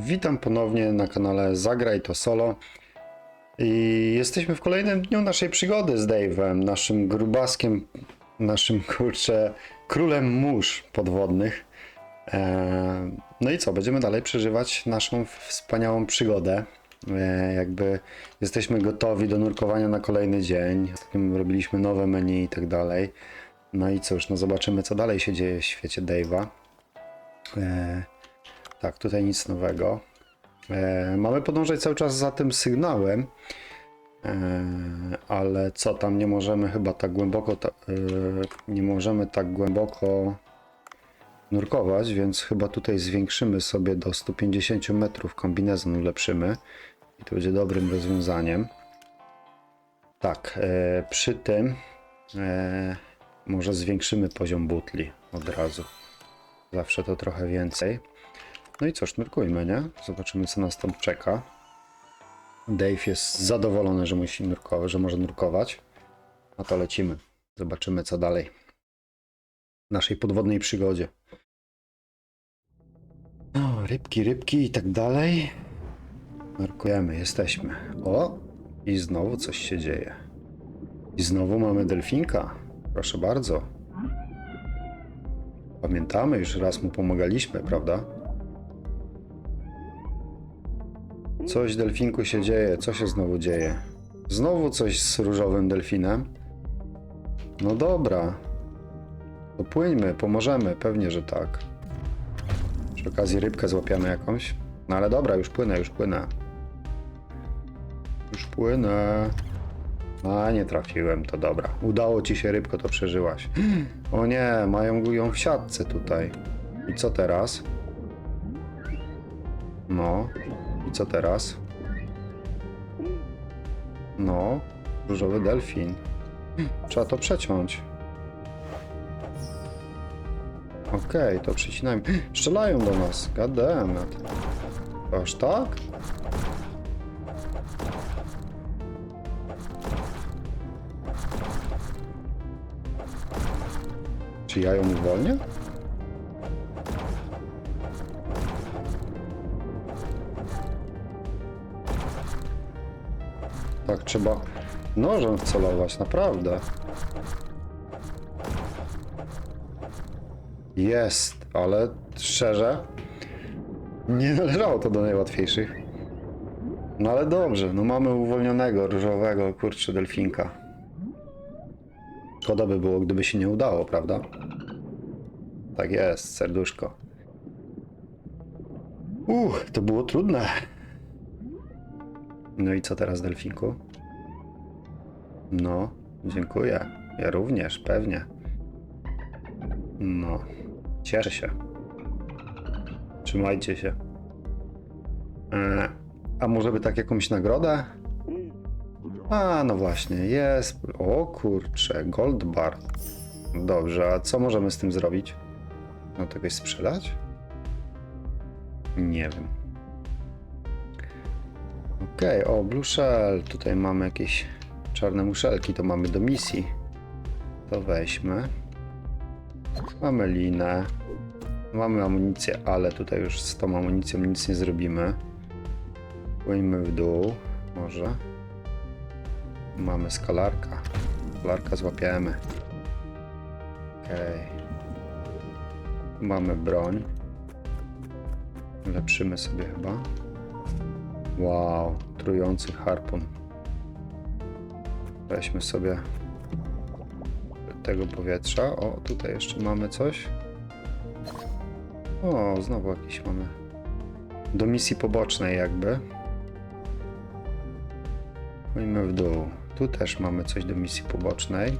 Witam ponownie na kanale Zagraj to Solo. I jesteśmy w kolejnym dniu naszej przygody z Dave'em, naszym grubaskiem, naszym kurczę, królem mórz podwodnych. Eee, no i co, będziemy dalej przeżywać naszą wspaniałą przygodę. Eee, jakby jesteśmy gotowi do nurkowania na kolejny dzień. Robiliśmy nowe menu i tak dalej. No i cóż, no zobaczymy co dalej się dzieje w świecie Dave'a. Tak, tutaj nic nowego. E, mamy podążać cały czas za tym sygnałem, e, ale co tam nie możemy chyba tak głęboko, ta, e, nie możemy tak głęboko nurkować, więc chyba tutaj zwiększymy sobie do 150 metrów kombinezon ulepszymy i to będzie dobrym rozwiązaniem. Tak, e, przy tym e, może zwiększymy poziom butli od razu. Zawsze to trochę więcej. No i cóż, nurkujmy, nie? Zobaczymy, co nas tam czeka. Dave jest zadowolony, że musi nurkować, że może nurkować. No to lecimy. Zobaczymy, co dalej. W naszej podwodnej przygodzie. No, rybki, rybki i tak dalej. Nurkujemy, jesteśmy. O! I znowu coś się dzieje. I znowu mamy delfinka. Proszę bardzo. Pamiętamy, już raz mu pomagaliśmy, prawda? Coś delfinku się dzieje. Co się znowu dzieje? Znowu coś z różowym delfinem? No dobra. To płyńmy, pomożemy. Pewnie, że tak. Przy okazji rybkę złapiamy jakąś. No ale dobra, już płynę, już płynę. Już płynę. A, nie trafiłem, to dobra. Udało ci się rybko, to przeżyłaś. O nie, mają ją w siatce tutaj. I co teraz? No. I co teraz? No, różowy delfin. Trzeba to przeciąć. Okej, to przecinajmy. Strzelają do nas. God damn it. Aż tak? Czy ja ją uwolnię? Tak, trzeba nożem wcelować, naprawdę. Jest, ale szczerze, nie należało to do najłatwiejszych. No ale dobrze, no mamy uwolnionego różowego, kurczę, delfinka. Szkoda by było, gdyby się nie udało, prawda? Tak jest, serduszko. Uch, to było trudne. No i co teraz, delfinku? No, dziękuję. Ja również, pewnie. No, cieszę się. Trzymajcie się. E, a może by tak jakąś nagrodę? A, no właśnie, jest. O kurczę, gold bar. Dobrze, a co możemy z tym zrobić? No to sprzedać? Nie wiem. Okej, o, Blue Shell. Tutaj mamy jakieś czarne muszelki, to mamy do misji. To weźmy. Mamy linę. Mamy amunicję, ale tutaj już z tą amunicją nic nie zrobimy. Płyńmy w dół, może. Mamy skalarka. Skalarka złapiemy. Okej. Mamy broń. Lepszymy sobie chyba. Wow, trujący harpun. Weźmy sobie tego powietrza. O, tutaj jeszcze mamy coś. O, znowu jakiś mamy. Do misji pobocznej jakby. Pójdźmy w dół. Tu też mamy coś do misji pobocznej.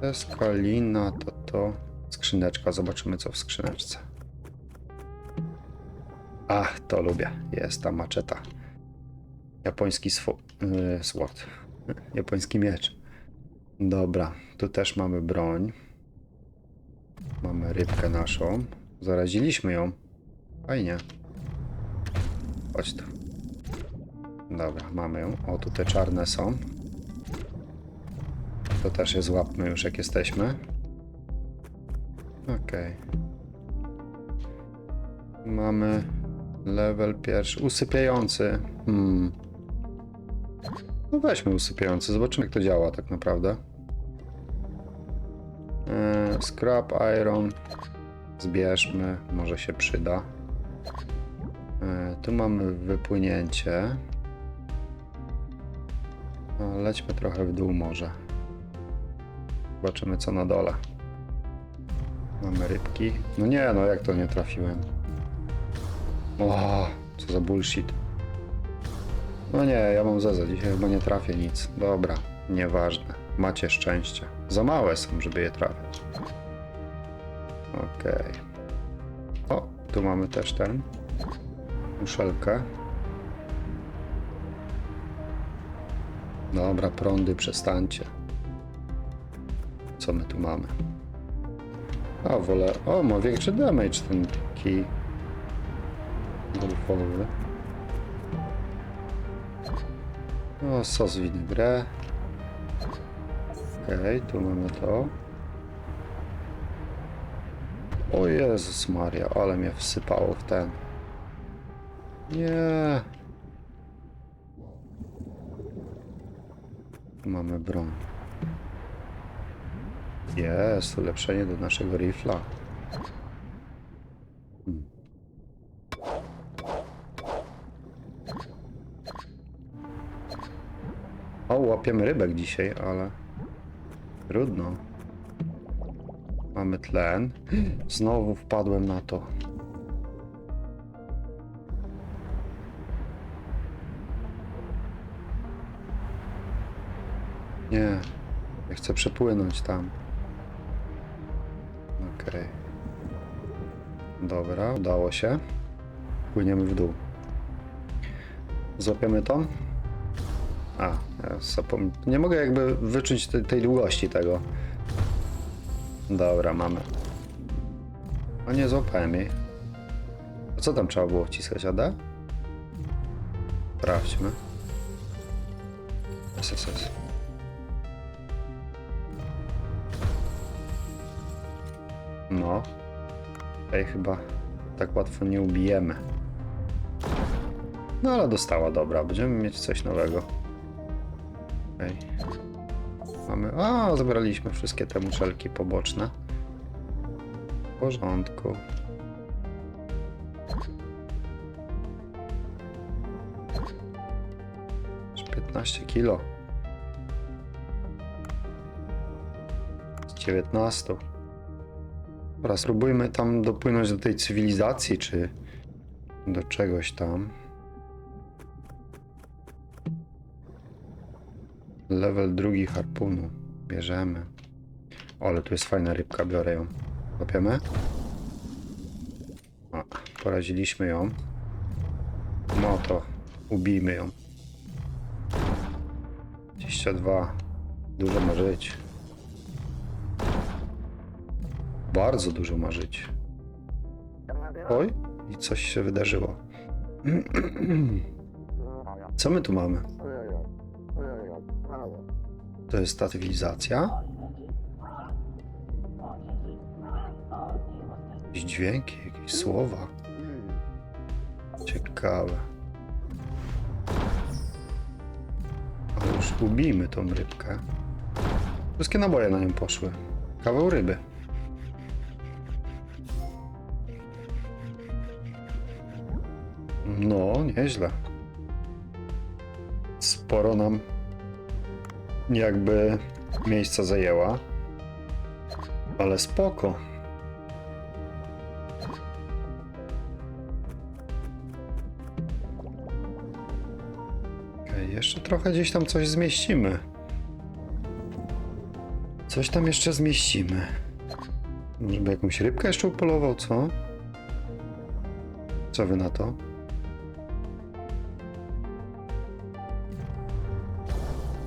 To jest kalina, to to. Skrzyneczka, zobaczymy co w skrzyneczce. Ach, to lubię. Jest ta maczeta. Japoński swo- yy, sword. Japoński miecz. Dobra, tu też mamy broń. Mamy rybkę naszą. Zaraziliśmy ją. Fajnie. Chodź tu. Dobra, mamy ją. O, tu te czarne są. To też je złapmy już jak jesteśmy. Okej. Mamy Level pierwszy. Usypiający. Hmm. No weźmy usypiający, zobaczymy jak to działa tak naprawdę. Eee, scrap iron. Zbierzmy, może się przyda. Eee, tu mamy wypłynięcie. No, lećmy trochę w dół może. Zobaczymy co na dole. Mamy rybki. No nie, no jak to nie trafiłem? O, co za bullshit. No nie, ja mam zeza, dzisiaj chyba nie trafię nic. Dobra, nieważne. Macie szczęście. Za małe są, żeby je trafiać. Okej. O, tu mamy też ten. Muszelkę. Dobra, prądy, przestańcie. Co my tu mamy? O, wolę... O, ma większy damage ten kij. Golfowy. O, sos vinaigrette. Okej, tu mamy to. O Jezus Maria, ale mnie wsypało w ten. Nie. Tu mamy broń. Jest, ulepszenie do naszego rifla. Łapiemy rybek dzisiaj, ale trudno. Mamy tlen. Znowu wpadłem na to. Nie, chcę przepłynąć tam. Okej. Dobra, udało się. Płyniemy w dół. Złapiemy to? A, ja zapom... Nie mogę jakby wyczuć tej, tej długości tego. Dobra, mamy. A nie złapałem jej. A co tam trzeba było wciskać? AD? Sprawdźmy. SSS. No. Tej chyba tak łatwo nie ubijemy. No ale dostała, dobra. Będziemy mieć coś nowego. Okej. Mamy... A, zebraliśmy wszystkie te muszelki poboczne. W porządku. Aż 15 kilo. Z 19. Dobra, spróbujmy tam dopłynąć do tej cywilizacji, czy do czegoś tam. Level drugi harpunu. Bierzemy. O, ale tu jest fajna rybka, biorę ją. Łapiemy? O, poraziliśmy ją. No to ubijmy ją. 22. Dużo ma żyć. Bardzo dużo ma żyć. Oj, i coś się wydarzyło. Co my tu mamy? To jest ta cywilizacja? Jakieś dźwięki, jakieś słowa. Ciekawe. Ale już ubijmy tą rybkę. Wszystkie naboje na nią poszły. Kawał ryby. No, nieźle. Sporo nam jakby miejsca zajęła. Ale spoko. Okej, jeszcze trochę gdzieś tam coś zmieścimy. Coś tam jeszcze zmieścimy. Żeby jakąś rybkę jeszcze upolował, co? Co wy na to?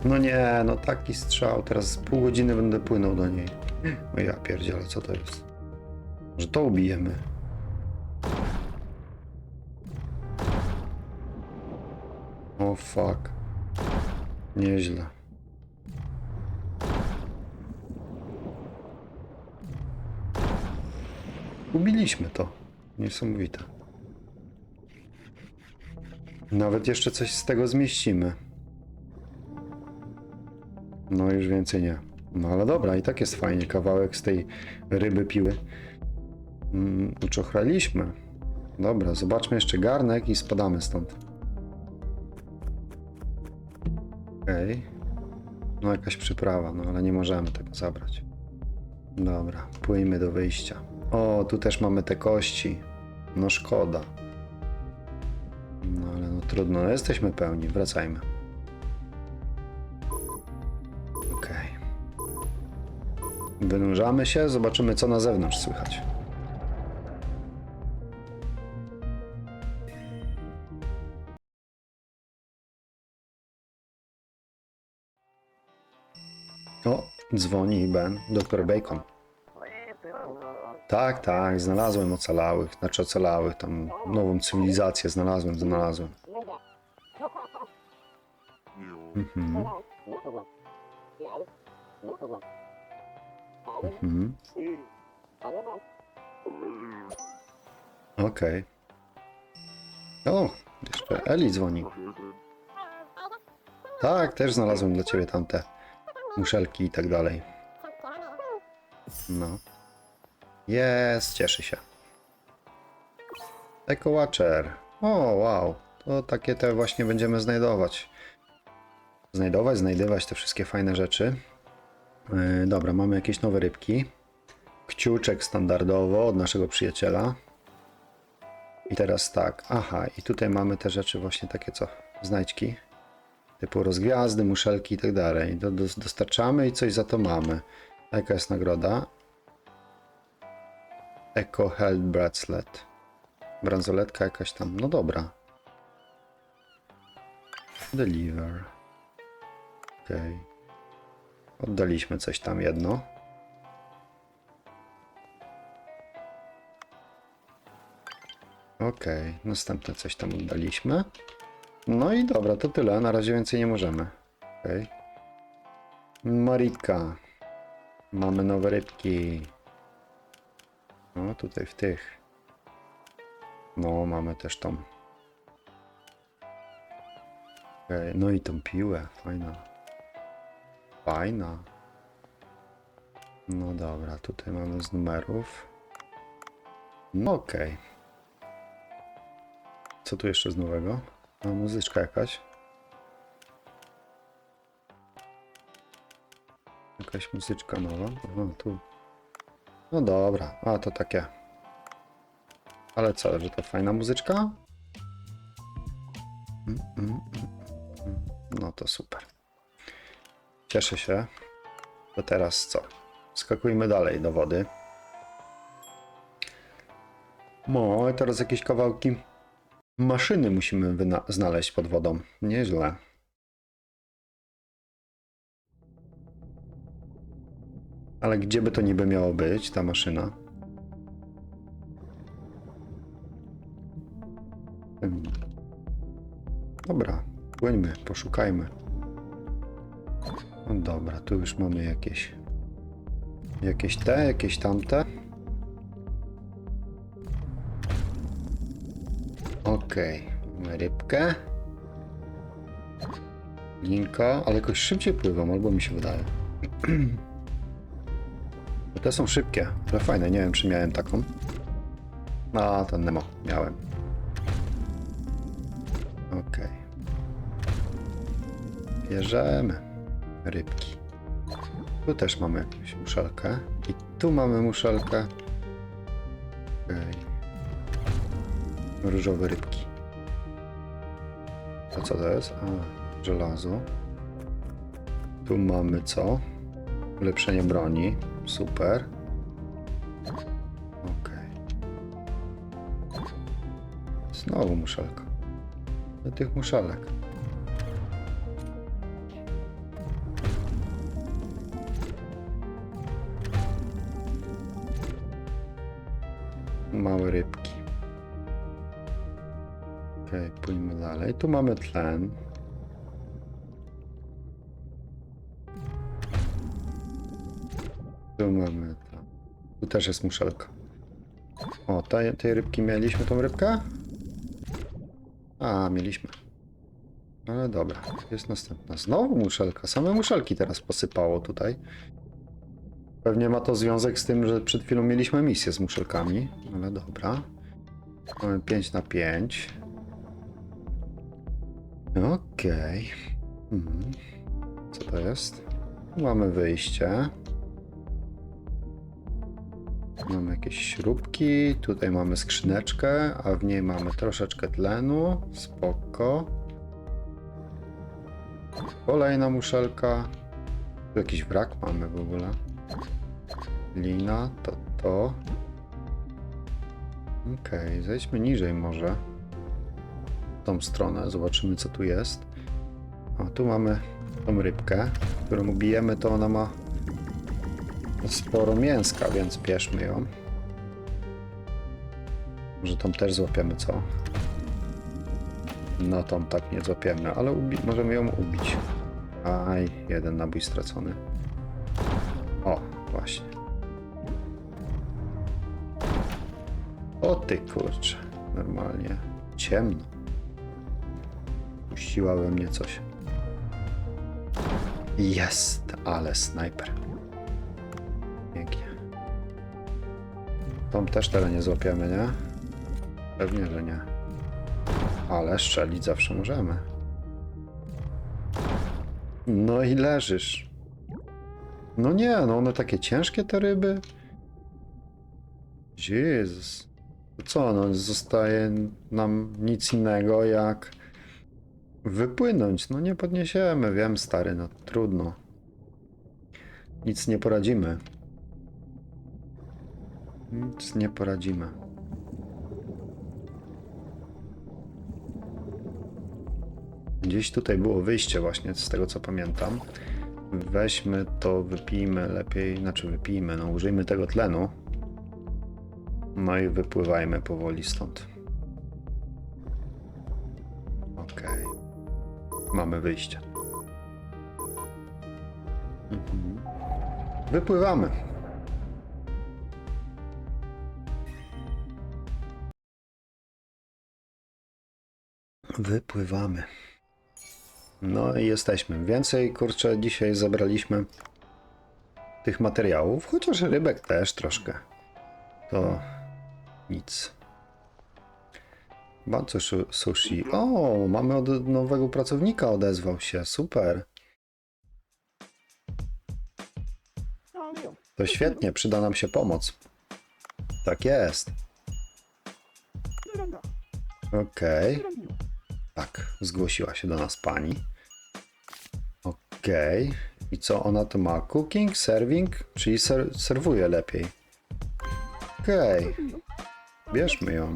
No nie, no taki strzał. Teraz pół godziny będę płynął do niej. O ja pierdzielę, co to jest? Może to ubijemy? O fuck. Nieźle. Ubiliśmy to. Niesamowite. Nawet jeszcze coś z tego zmieścimy. No już więcej nie. No ale dobra, i tak jest fajnie. Kawałek z tej ryby piły. Mm, uczochraliśmy. Dobra, zobaczmy jeszcze garnek i spadamy stąd. Okej. No jakaś przyprawa, no ale nie możemy tego zabrać. Dobra, płyjmy do wyjścia. O, tu też mamy te kości. No szkoda. No ale no trudno, no, jesteśmy pełni, wracajmy. Wynurzamy się, zobaczymy co na zewnątrz słychać. O, dzwoni Ben, doktor Bacon. Tak, tak, znalazłem ocalałych, znaczy ocalałych, tam nową cywilizację znalazłem, znalazłem. Mhm. Mhm. Okej. O, jeszcze Eli dzwoni. Tak, też znalazłem dla ciebie tamte muszelki i tak dalej. No. Jest, cieszy się. Eco Watcher. O, wow. To takie te właśnie będziemy znajdować. Znajdować, znajdywać te wszystkie fajne rzeczy. Yy, dobra, mamy jakieś nowe rybki. Kciuczek standardowo od naszego przyjaciela. I teraz tak, aha, i tutaj mamy te rzeczy właśnie takie co, znajdźki. Typu rozgwiazdy, muszelki i tak dalej. Do, do, dostarczamy i coś za to mamy. A jaka jest nagroda? Eco Health Bracelet. Bransoletka jakaś tam, no dobra. Deliver. Okej. Oddaliśmy coś tam jedno. Okej, następne coś tam oddaliśmy. No i dobra, to tyle. Na razie więcej nie możemy. Okej. Marika. Mamy nowe rybki. No, tutaj w tych. No, mamy też tą. Okej, no i tą piłę. Fajna. Fajna. No dobra, tutaj mamy z numerów. No okej. Co tu jeszcze z nowego? A, muzyczka jakaś. Jakaś muzyczka nowa. Tu. No dobra, a to takie. Ale co, że to fajna muzyczka? Cieszę się. To teraz co? Skakujmy dalej do wody. No, teraz jakieś kawałki maszyny musimy znaleźć pod wodą. Nieźle. Ale gdzie by to niby miało być, ta maszyna? Hmm. Dobra, płyńmy, poszukajmy. No dobra, tu już mamy jakieś. Jakieś te, jakieś tamte. Okej, mamy rybkę. Linka, ale jakoś szybciej pływam, albo mi się wydaje. Te są szybkie, ale fajne, nie wiem czy miałem taką. A, ten Nemo, miałem. Okej. Bierzemy rybki. Tu też mamy jakąś muszelkę. I tu mamy muszelkę. Okej. Różowe rybki. A co to jest? A, żelazo. Tu mamy co? Ulepszenie broni. Super. Okej. Znowu muszelka. Do tych muszelek. Małe rybki. Okej, pójdźmy dalej. Tu mamy tlen. Tu mamy to. Tu też jest muszelka. O, tej, tej rybki mieliśmy tą rybkę? A, mieliśmy. Ale dobra, jest następna. Znowu muszelka. Same muszelki teraz posypało tutaj. Pewnie ma to związek z tym, że przed chwilą mieliśmy misję z muszelkami. Ale dobra. Mamy 5 na 5. Okej. Mhm. Co to jest? Mamy wyjście. Mamy jakieś śrubki, tutaj mamy skrzyneczkę, a w niej mamy troszeczkę tlenu. Spoko. Kolejna muszelka. Tu jakiś wrak mamy w ogóle. Lina, to to. Okej, zejdźmy niżej może. W tą stronę, zobaczymy co tu jest. O, tu mamy tą rybkę, którą ubijemy, to ona ma sporo mięska, więc bierzmy ją. Może tą też złapiemy, co? No tą tak nie złapiemy, ale możemy ją ubić. Aj, jeden nabój stracony. O ty kurczę, normalnie ciemno. Puściła we mnie coś. Jest, ale snajper. Pięknie. Tą też teraz nie złapiemy, nie? Pewnie, że nie. Ale strzelić zawsze możemy. No i leżysz. No nie, no one takie ciężkie te ryby. Jezus. Co, no zostaje nam nic innego jak wypłynąć. No nie podniesiemy, wiem stary, no trudno. Nic nie poradzimy. Nic nie poradzimy. Gdzieś tutaj było wyjście właśnie, z tego co pamiętam. Weźmy to, wypijmy lepiej, znaczy wypijmy, no użyjmy tego tlenu. No i wypływajmy powoli stąd. Okej. Mamy wyjście. Mhm. Wypływamy. Wypływamy. No i jesteśmy. Więcej, kurczę, dzisiaj zebraliśmy tych materiałów, chociaż rybek też troszkę. To nic. Bardzo sushi. O, mamy od nowego pracownika, odezwał się. Super. To świetnie, przyda nam się pomoc. Tak jest. Okej. Tak, zgłosiła się do nas pani. Okej. I co ona to ma? Cooking, serving, czyli ser serwuje lepiej. Okej. Bierzmy ją.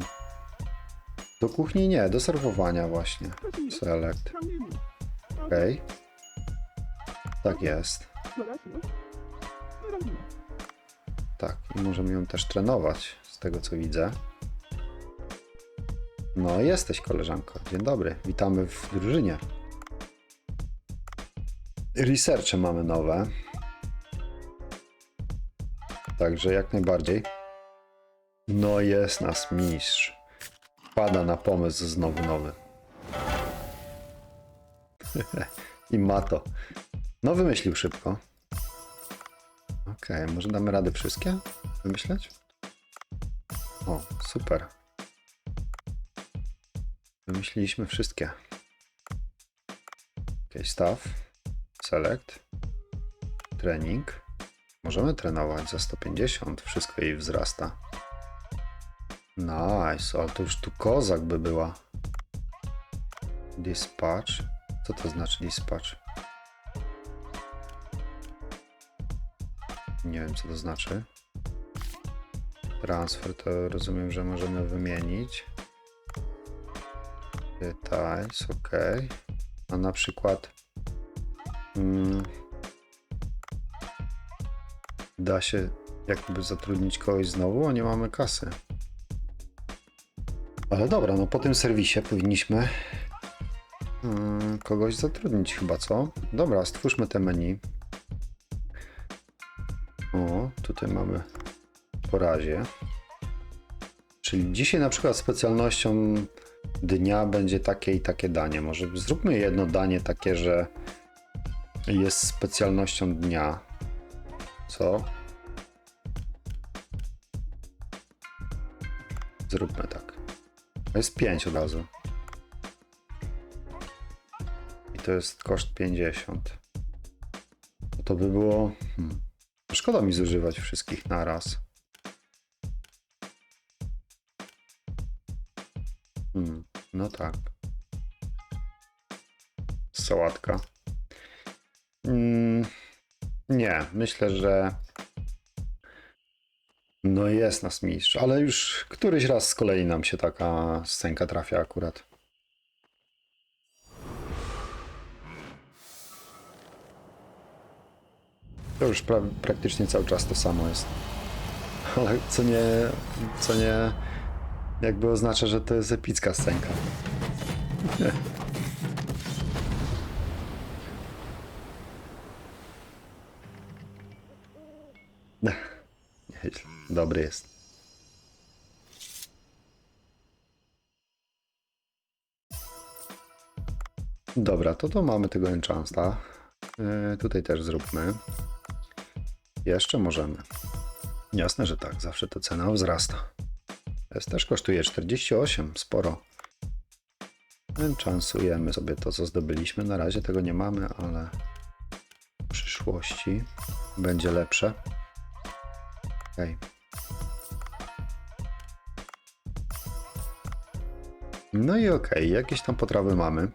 Do kuchni nie, do serwowania właśnie. Select. Okej. Tak jest. Tak, i możemy ją też trenować, z tego co widzę. No, jesteś koleżanko. Dzień dobry. Witamy w drużynie. Researche mamy nowe. Także jak najbardziej. No jest nas mistrz. Pada na pomysł znowu nowy. I ma to. No wymyślił szybko. Okej, może damy radę wszystkie wymyśleć? O, super. Wymyśliliśmy wszystkie. Ok, staff. Select. Trening. Możemy trenować za 150. Wszystko jej wzrasta. Nice, ale to już tu kozak by była. Dispatch. Co to znaczy dispatch? Nie wiem, co to znaczy. Transfer to rozumiem, że możemy wymienić. Details, ok. A na przykład mm, da się jakby zatrudnić kogoś znowu, a nie mamy kasy. Ale dobra, no po tym serwisie powinniśmy mm, kogoś zatrudnić chyba, co? Dobra, stwórzmy te menu. O, tutaj mamy po razie. Czyli dzisiaj na przykład specjalnością dnia będzie takie i takie danie. Może zróbmy jedno danie takie, że jest specjalnością dnia. Co? Jest 5 od razu. I to jest koszt 50. No to by było. Hmm. Szkoda mi zużywać wszystkich naraz. Hmm. No tak. Sałatka. Mm, nie, myślę, że. No jest nas mistrz, ale już któryś raz z kolei nam się taka scenka trafia akurat. To już pra praktycznie cały czas to samo jest. Ale co nie, co nie, jakby oznacza, że to jest epicka scenka. Nieźle. Dobry jest. Dobra, to to mamy tego enchanta. Yy, tutaj też zróbmy. Jeszcze możemy. Jasne, że tak. Zawsze ta cena wzrasta. Jest też kosztuje 48, sporo. Enchansujemy sobie to, co zdobyliśmy. Na razie tego nie mamy, ale w przyszłości będzie lepsze. Okej. No i okej, jakieś tam potrawy mamy.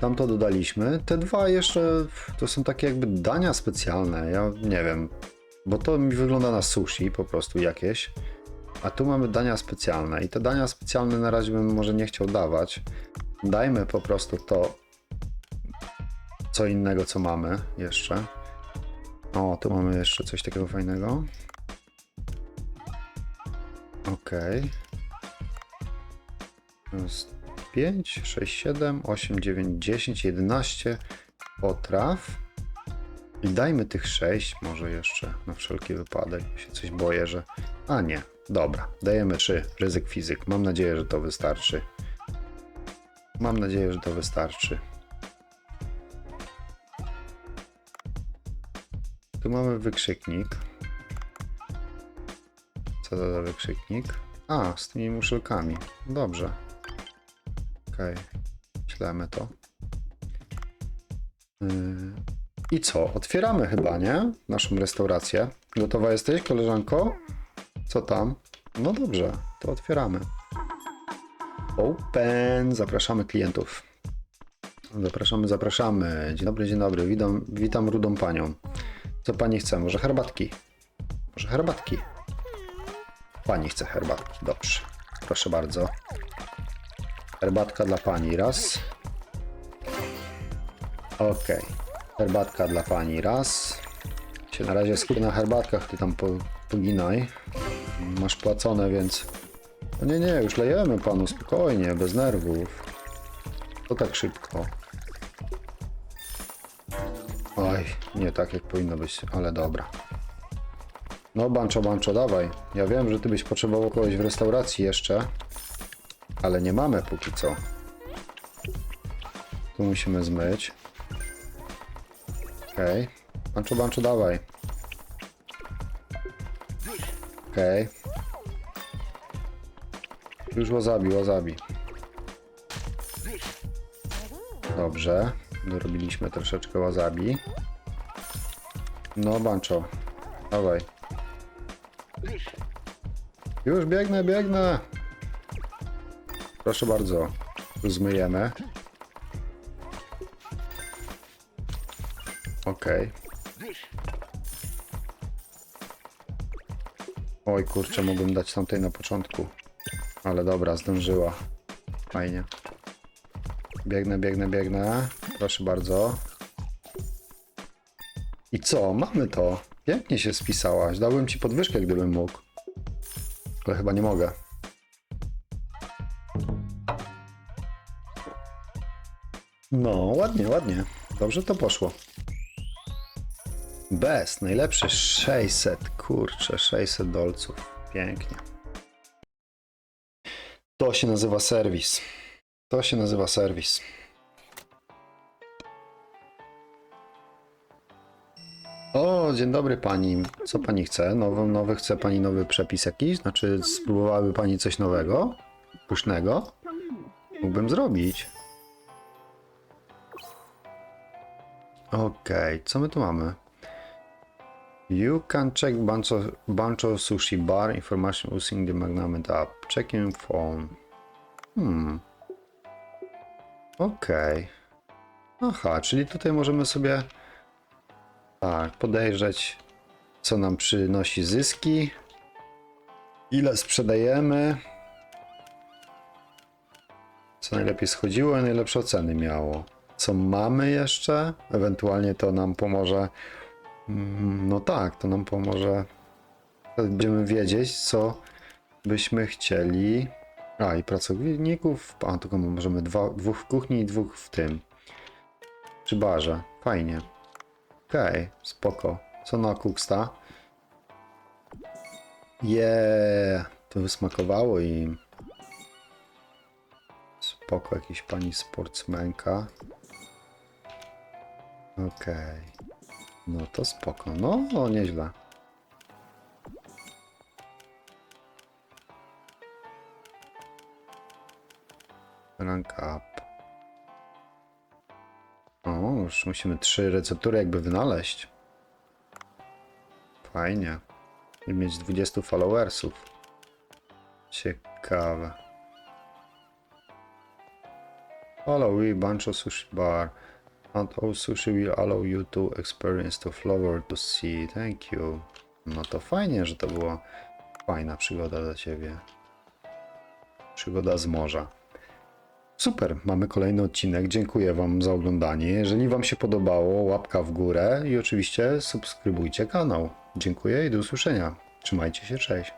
Tam to dodaliśmy. Te dwa jeszcze to są takie jakby dania specjalne. Ja nie wiem, bo to mi wygląda na sushi po prostu jakieś. A tu mamy dania specjalne i te dania specjalne na razie bym może nie chciał dawać. Dajmy po prostu to co innego co mamy jeszcze. O, tu mamy jeszcze coś takiego fajnego. Jest 5, 6, 7, 8, 9, 10, 11 potraw. I dajmy tych 6 może jeszcze na wszelki wypadek. się coś boję, że... A nie, dobra. Dajemy 3. Ryzyk fizyk. Mam nadzieję, że to wystarczy. Mam nadzieję, że to wystarczy. Tu mamy wykrzyknik. Co to za wykrzyknik? A, z tymi muszelkami. Dobrze. Okej. Ślemy to. Yy, I co? Otwieramy chyba, nie? Naszą restaurację. Gotowa jesteś, koleżanko? Co tam? No dobrze, to otwieramy. Open. Zapraszamy klientów. Zapraszamy, zapraszamy. Dzień dobry, dzień dobry. Witam, witam rudą panią. Co pani chce? Może herbatki? Może herbatki? Pani chce herbatki. Dobrze. Proszę bardzo. Herbatka dla pani. Raz. Okej. Herbatka dla pani. Raz. Się na razie skupię na herbatkach. Ty tam po, poginaj. Masz płacone, więc... No nie, nie, już lejemy panu. Spokojnie, bez nerwów. To tak szybko. Nie tak jak powinno być, ale dobra. No, Bancho, Bancho, dawaj. Ja wiem, że ty byś potrzebował kogoś w restauracji jeszcze, ale nie mamy póki co. Tu musimy zmyć. Okej. Okay. Bancho, Bancho, dawaj. Okej. Okay. Już wasabi, wasabi. Dobrze. Dorobiliśmy troszeczkę wasabi. No, Bancho. Dawaj. Już biegnę, biegnę. Proszę bardzo. Tu zmyjemy. Okej. Oj kurczę, mogłem dać tamtej na początku. Ale dobra, zdążyła. Fajnie. Biegnę, biegnę, biegnę. Proszę bardzo. I co? Mamy to. Pięknie się spisałaś. Dałbym ci podwyżkę, gdybym mógł. Ale chyba nie mogę. No, ładnie, ładnie. Dobrze to poszło. Bez, najlepszy 600, kurczę, 600 dolców. Pięknie. To To się nazywa serwis. To się nazywa serwis. O, dzień dobry pani. Co pani chce? Nowy, nowy chce pani nowy przepis jakiś? Znaczy, spróbowałaby pani coś nowego? Pysznego? Mógłbym zrobić. Okej, co my tu mamy? You can check Bancho, Bancho Sushi Bar information using the Magnament app. Checking phone. Hmm. Okej. Aha, czyli tutaj możemy sobie tak podejrzeć, co nam przynosi zyski, ile sprzedajemy, co najlepiej schodziło i najlepsze oceny miało. Co mamy jeszcze? Ewentualnie to nam pomoże. Mm, No tak, to nam pomoże. Będziemy wiedzieć, co byśmy chcieli. A i pracowników. A tylko możemy dwa, dwóch w kuchni i dwóch w tym. Przy barze. Fajnie. Okej, spoko. Co na kuksta? Yeah, to wysmakowało im. Spoko, jakiś pani sportsmenka. Okej. No to spoko. No, no nieźle. Rank up. Już musimy trzy receptury jakby wynaleźć. Fajnie. I mieć 20 followersów. Ciekawe. Follow we bunch of sushi bar. And all sushi will allow you to experience the flavor to see. Thank you. No to fajnie, że to była fajna przygoda dla ciebie. Przygoda z morza. Super, mamy kolejny odcinek. Dziękuję Wam za oglądanie. Jeżeli Wam się podobało, łapka w górę i oczywiście subskrybujcie kanał. Dziękuję i do usłyszenia. Trzymajcie się, cześć.